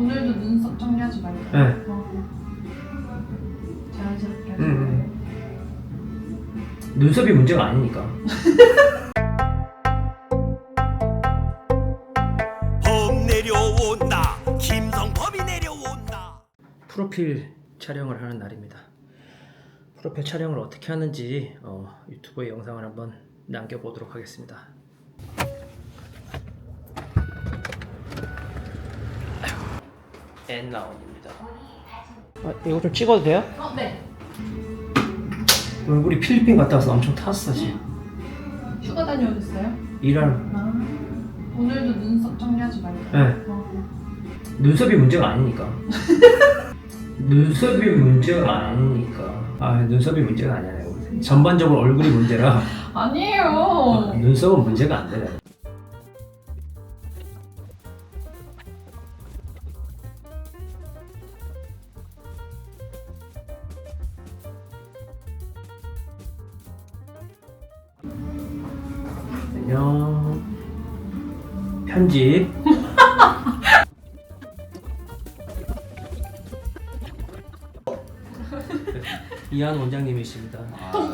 오늘도 눈썹 정리하지 말고. 네. 어. 자연스럽게. 음, 음. 눈썹이 문제가 아니니까. 범 내려온다 김성범이 내려온다 프로필 촬영을 하는 날입니다. 프로필 촬영을 어떻게 하는지 어, 유튜브에 영상을 한번 남겨보도록 하겠습니다. 엔나온입니다. 아, 이거 좀 찍어도 돼요? 어, 네. 얼굴이 필리핀 갔다 와서 엄청 탔어 지금. 휴가 다녀오셨어요? 일할 아. 오늘도 눈썹 정리하지 말고. 네. 어. 눈썹이 문제가 아니니까. 눈썹이 문제가 아니니까. 아 눈썹이 문제가 아니야. 전반적으로 얼굴이 문제라 아니에요. 어, 눈썹은 문제가 안 돼. 안 녕. 편집. 이한 원장님이십니다. 동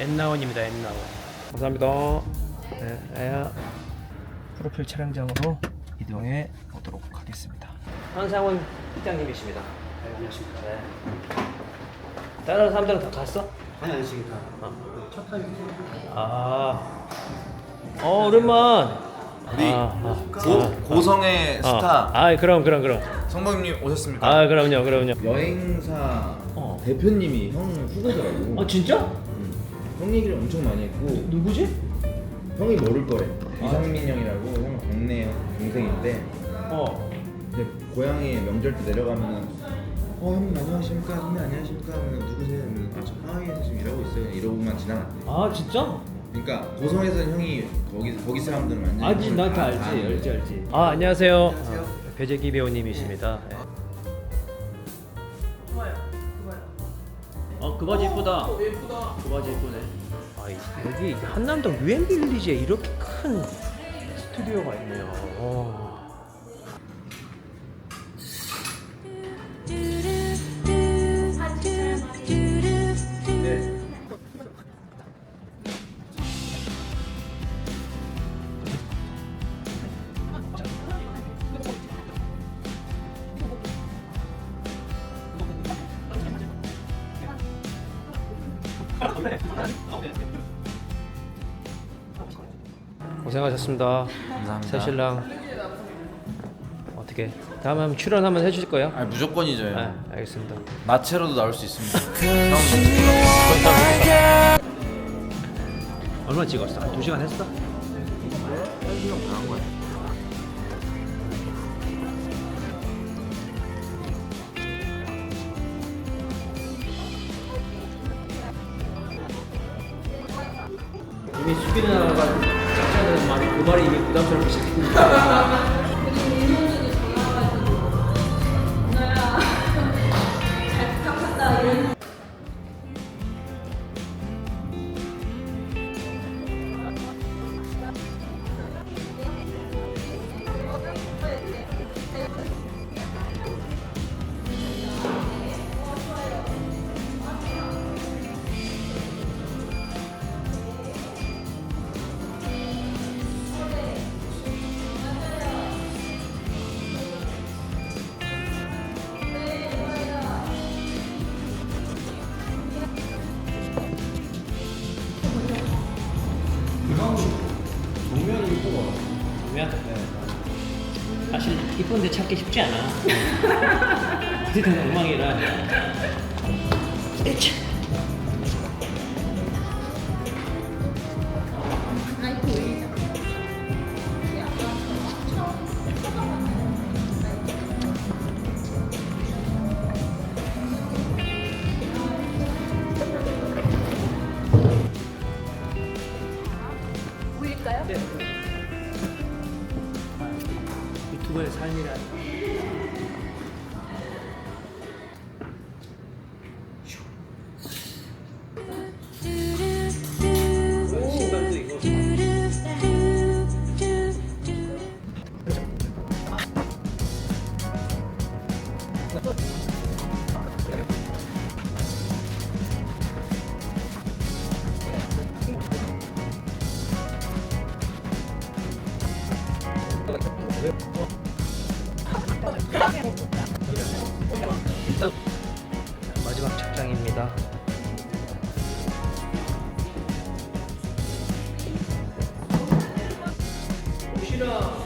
엔나원입니다. 엔나원. 감사합니다. 네, 아야. 프로필 촬영장으로 이동해 보도록 하겠습니다. 한상원 팀장님이십니다. 네, 안녕하십니까. 네. 다른 사람들은 다 갔어? 아니 아저씨 다 아, 첫 타임 아, 어 오랜만. 우리 아, 아, 고, 고성의 아, 스타 아, 그럼 그럼 그럼. 성범님 오셨습니까? 아, 그럼요, 그럼요. 여행사 어. 대표님이 형 후배더라고. 아 진짜? 응. 형 얘기를 엄청 많이 했고 누구지? 형이 모를 거래. 이상민 형이라고 형 동네 형 동생인데 어. 이제 고향에 명절 때 내려가면은 어 형님 안녕하십니까 형님 안녕하십니까 하면 누구세요? 하면 아저 하와이에서 지금 일하고 있어요. 이러고만 지나갔대. 아 진짜? 그러니까 고성에서는 형이 거기 거기 사람들은 완전 알지, 나한테 다 알지, 알지. 알지. 아 안녕하세요. 어, 배재기 배우님이십니다. 네. 그 바지 이쁘다. 예쁘다. 그 바지 이쁘네. 아, 이- 여기 한남동 유엔 빌리지에 이렇게 큰 스튜디오가 있네요. 어. 고생하셨습니다. 감사합니다. 새 신랑 어떻게 다음에 한번 출연 한번 해주실 거예요? 아 무조건이죠. 형. 네, 알겠습니다. 마체로도 나올 수 있습니다. 얼마 찍었어? 한 2시간 했어? 이미 수비는 나라가 짝짝하는 말이 그 말이 이미 부담스럽게 시작했는데 뭐, 예쁘고 보면 네. 사실 이쁜데 찾기 쉽지 않아. 어디든 엉망이라. 보일까요? 네. 삶이란. 신 마지막 착장입니다. 옷이랑